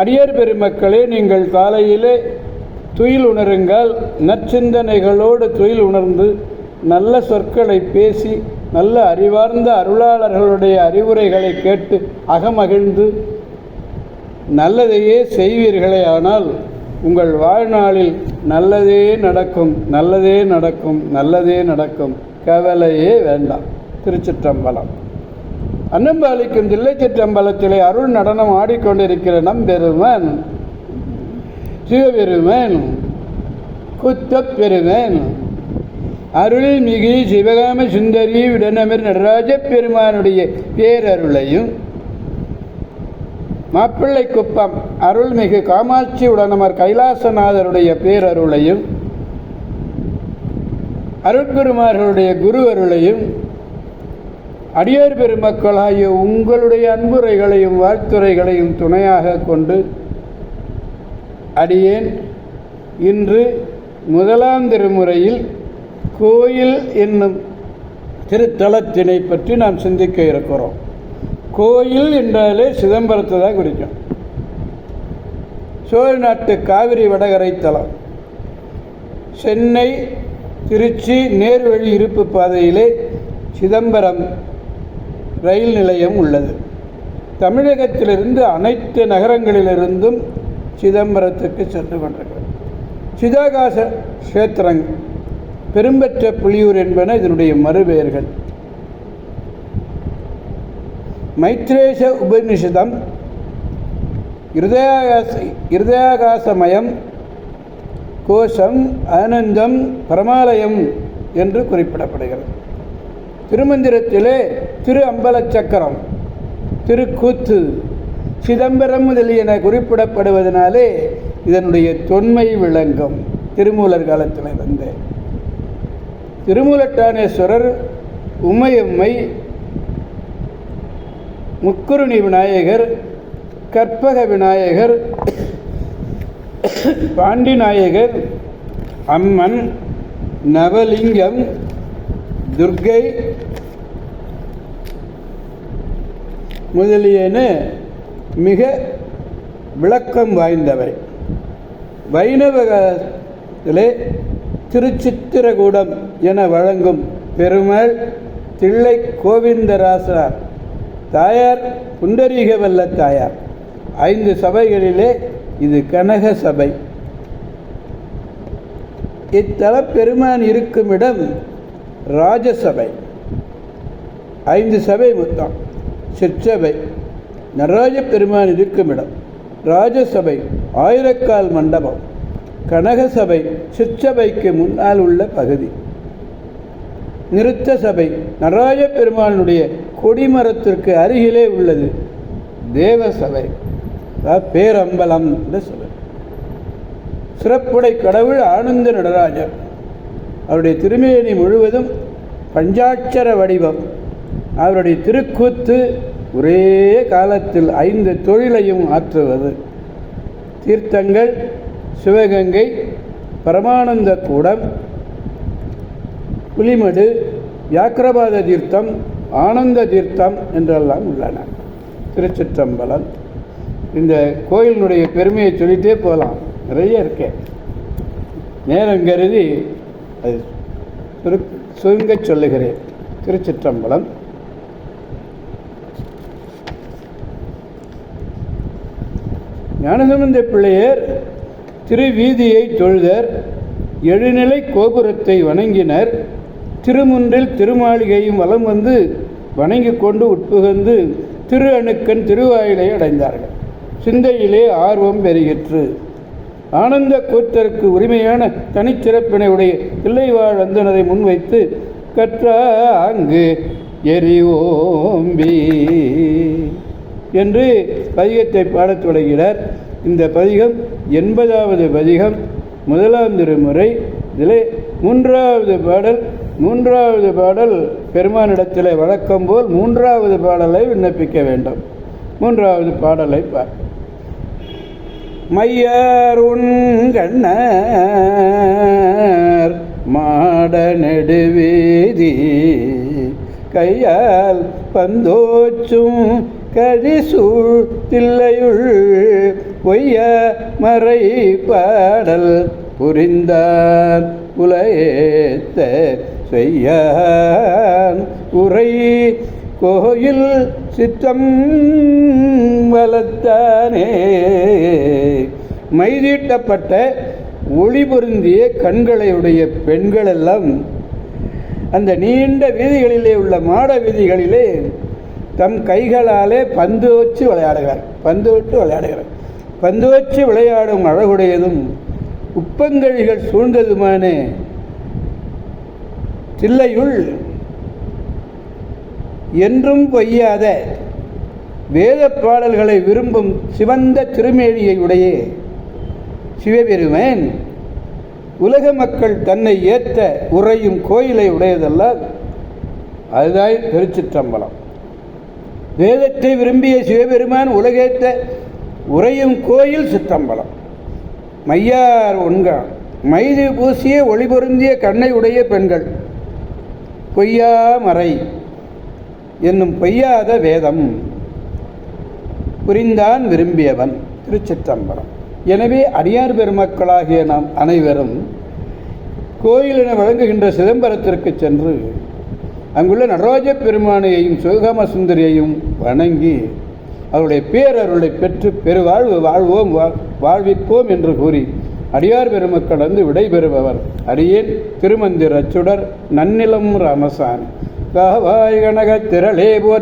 அடியார் பெருமக்களே நீங்கள் காலையிலே துயில் உணருங்கள். நற்சிந்தனைகளோடு துயில் உணர்ந்து நல்ல சொற்களை பேசி நல்ல அறிவார்ந்த அருளாளர்களுடைய அறிவுரைகளை கேட்டு அகமகிழ்ந்து நல்லதையே செய்வீர்களே. ஆனால் உங்கள் வாழ்நாளில் நல்லதே நடக்கும் நல்லதே நடக்கும் நல்லதே நடக்கும். கவலையே வேண்டாம். திருச்சிற்றம்பலம். அன்னம்பாலிக்கும் தில்லை சிற்றம்பலத்திலே அருள் நடனம் ஆடிக்கொண்டிருக்கிற நம்பெருமன் சிவபெருமன் குத்தப் பெருமன் அருள் மிகு சிவகாம சுந்தரி விடனமர் நடராஜ பெருமானுடைய பேரருளையும் மாப்பிள்ளை குப்பம் அருள்மிகு காமாட்சி உடனமர் கைலாசநாதருடைய பேரருளையும் அருட்குருமார்களுடைய குரு அருளையும் அடியார் பெருமக்களாகிய உங்களுடைய அன்புரைகளையும் வாழ்த்துறைகளையும் துணையாக கொண்டு அடியேன். இன்று முதலாம் திருமுறையில் கோயில் என்னும் திருத்தலத்தினை பற்றி நாம் சிந்திக்க இருக்கிறோம். கோயில் என்றாலே சிதம்பரத்தை தான் குறிக்கும். சோழ நாட்டு காவிரி வடகரை தலம். சென்னை திருச்சி நேர்வழி இருப்பு பாதையிலே சிதம்பரம் ரயில் நிலையம் உள்ளது. தமிழகத்திலிருந்து அனைத்து நகரங்களிலிருந்தும் சிதம்பரத்துக்கு சென்று கொண்டிருக்கிறது. சிதாகாச கஷேத்திரங் பெரும்பற்ற புலியூர் என்பன இதனுடைய மறுபெயர்கள். மைத்ரேஷ உபநிஷதம் இருதயாகாச இருதயாகாசமயம் கோஷம் ஆனந்தம் பரமாலயம் என்று குறிப்பிடப்படுகிறது. திருமந்திரத்திலே திரு அம்பலச் சக்கரம் திருக்கூத்து சிதம்பரம் முதலியன குறிப்பிடப்படுவதனாலே இதனுடைய தொன்மை விளங்கும். திருமூலர் காலத்தில் இருந்த திருமூலட்டானேஸ்வரர் உமையம்மை முக்குருணி விநாயகர் கற்பக விநாயகர் பாண்டி நாயகர் அம்மன் நவலிங்கம் துர்க்கை முதலியன மிக விளக்கம் வாய்ந்தவை. வைணவகத்திலே திருச்சித்திரகூடம் என வழங்கும் பெருமாள் தில்லை கோவிந்தராசார் தாயார் புண்டரீகவல்ல தாயார் ஐந்து சபைகளிலே இது கனக சபை. இத்தல பெருமான் இருக்கும் இடம் ராஜசபை. ஐந்து சபை மொத்தம். சிற்சபை. நடராஜ பெருமான் இருக்கும் இடம். ராஜசபை ஆயிரக்கால் மண்டபம். கனகசபை சிற்சபைக்கு முன்னால் உள்ள பகுதி. நிறுத்த சபை நடராஜ பெருமானுடைய கொடிமரத்திற்கு அருகிலே உள்ளது. தேவசபை. பேரம்பலம் என்ற சபை சிறப்புடை கடவுள் ஆனந்த நடராஜர். அவருடைய திருமேனி முழுவதும் பஞ்சாட்சர வடிவம். அவருடைய திருக்கூத்து ஒரே காலத்தில் ஐந்து தொழிலையும் ஆற்றுவது. தீர்த்தங்கள் சிவகங்கை பரமானந்த கூடம் புலிமடு வியாக்கிரபாத தீர்த்தம் ஆனந்த தீர்த்தம் என்றெல்லாம் உள்ளன. திருச்சிற்றம்பலம். இந்த கோயிலினுடைய பெருமையை சொல்லிகிட்டே போகலாம். நிறைய இருக்கேன் நேரம் கருதி அது சுரு சுருங்கச் சொல்லுகிறேன். திருச்சிற்றம்பலம். ஞானசம்பந்த பிள்ளையர் திருவீதியை தொழுதர் எழுநிலை கோபுரத்தை வணங்கினர். திருமுன்றில் திருமாளிகையும் வலம் வந்து வணங்கிக் கொண்டு உட்புகந்து திரு அணுக்கன் திருவாயிலை அடைந்தார்கள். சிந்தையிலே ஆர்வம் பெறுகிற்று ஆனந்த கூத்தருக்கு உரிமையான தனிச்சிறப்பினை உடைய தில்லைவாழ் அந்தனரை முன்வைத்து கற்ற அங்கு எரிவோம்பி என்று பதிகத்தை பாடத் தொடங்கினார் இந்த பதிகம் எண்பதாவது பதிகம் முதலாம் திருமுறை இதில் மூன்றாவது பாடல் மூன்றாவது பாடல் பெருமானிடத்தில் வழக்கம் போல் மூன்றாவது பாடலை விண்ணப்பிக்க வேண்டும். மூன்றாவது பாடலை பார்ப்போம் மையாருண் மாட நெடுவீதி கையால் பந்தோச்சும் கழிசூழ் தில்லையுள் பொய்ய மறை பாடல் புரிந்தான் உலகேத்த செய்யான் உரை கோயில் சித்தம் வளர்த்தானே. மைதீட்டப்பட்ட ஒளி பொருந்திய கண்களையுடைய பெண்களெல்லாம் அந்த நீண்ட வீதிகளிலே உள்ள மாட வீதிகளிலே தம் கைகளாலே பந்து வச்சு விளையாடுகிறார். பந்து விட்டு விளையாடுகிறார். பந்து வச்சு விளையாடும் அழகுடையதும் உப்பங்கழிகள் சூழ்ந்ததுமான. தில்லையுள் என்றும் பொய்யாத வேத பாடல்களை விரும்பும் சிவந்த திருமேனியை உடைய சிவபெருமன் உலக மக்கள் தன்னை ஏற்ற உறையும் கோயிலை உடையதல்ல. அதுதான் திருச்சிற்றம்பலம். வேதத்தை விரும்பிய சிவபெருமான் உலகேற்ற உறையும் கோயில் சிற்றம்பலம். மையார் ஒன்கான் மைது பூசிய ஒளி பொருந்திய கண்ணை உடைய பெண்கள் பொய்யா மறை. என்னும் பொய்யாத வேதம் புரிந்தான் விரும்பியவன் திருச்சிற்றம்பலம். எனவே அடியார் பெருமக்களாகிய நாம் அனைவரும் கோயிலென வழங்குகின்ற சிதம்பரத்திற்கு சென்று அங்குள்ள நடராஜ பெருமானையையும் சிவகாம சுந்தரியையும் வணங்கி அவருடைய பேரருளை பெற்று பெருவாழ்வு வாழ்வோம் வா- வாழ்விப்போம் என்று கூறி அடியார் பெருமக்கள் வந்து விடைபெறுபவர். அடியேன் திருமந்திர சுடர் நன்னிலம் ராமசாமி காவாய் கனகத் திரளே போற்றி.